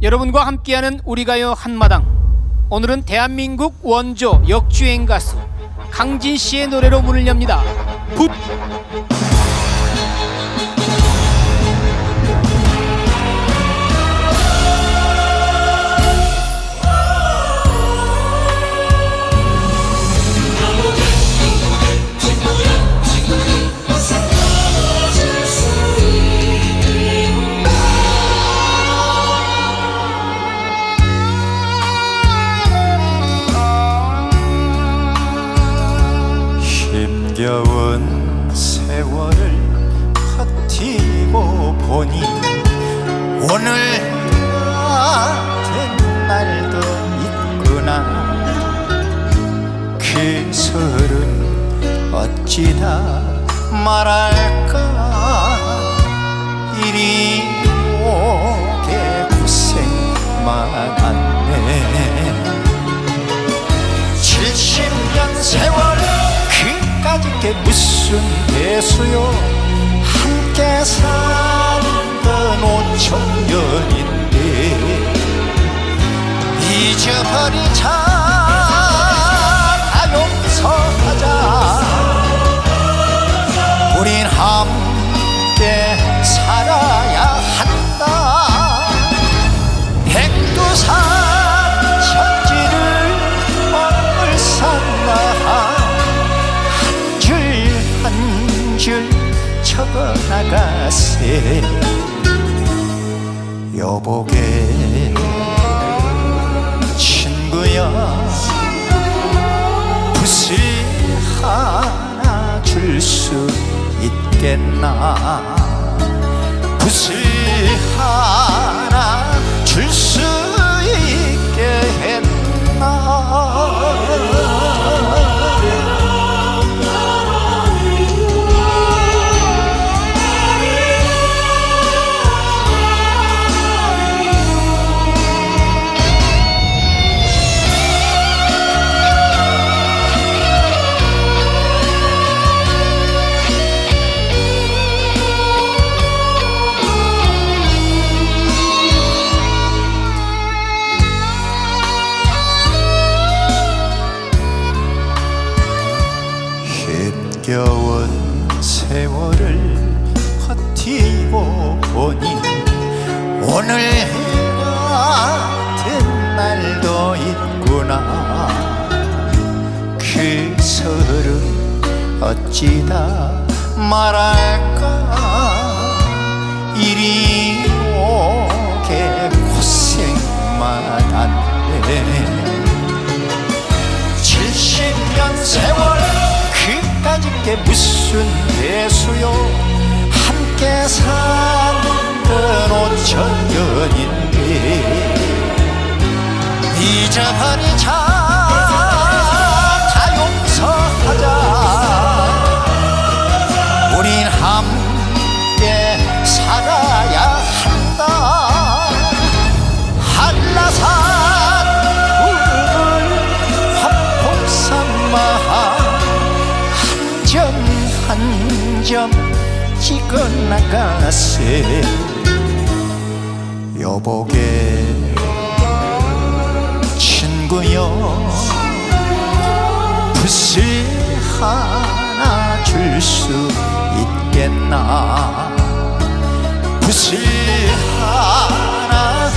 여러분과 함께하는 우리가요 한마당. 오늘은 대한민국 원조 역주행 가수 강진 씨의 노래로 문을 엽니다. 붓 보니 오늘 같은 날도 있구나. 그 설은 어찌 다 말할까? 이리 오게 고생 많았네. 70년 세월 그까짓 게 무슨 대수요? 함께 살 던 오천년인데 잊어버리자 다 용서하자. 우린 함께 살아야 한다. 백두산 천지를 먹을 삼아 한 줄 한 줄 적어나가세 여보게. 친구야 붓을 하나 줄 수 있겠나 힘겨운 세월을 버티고 보니 오늘 같은 날도 있구나. 그 설은 어찌다 말할 무슨 대수요? 함께 살던 오천 년인데 잊어버리자 찍어 나가세 여보게 친구여 붓을 하나 줄 수 있겠나? 붓을 하나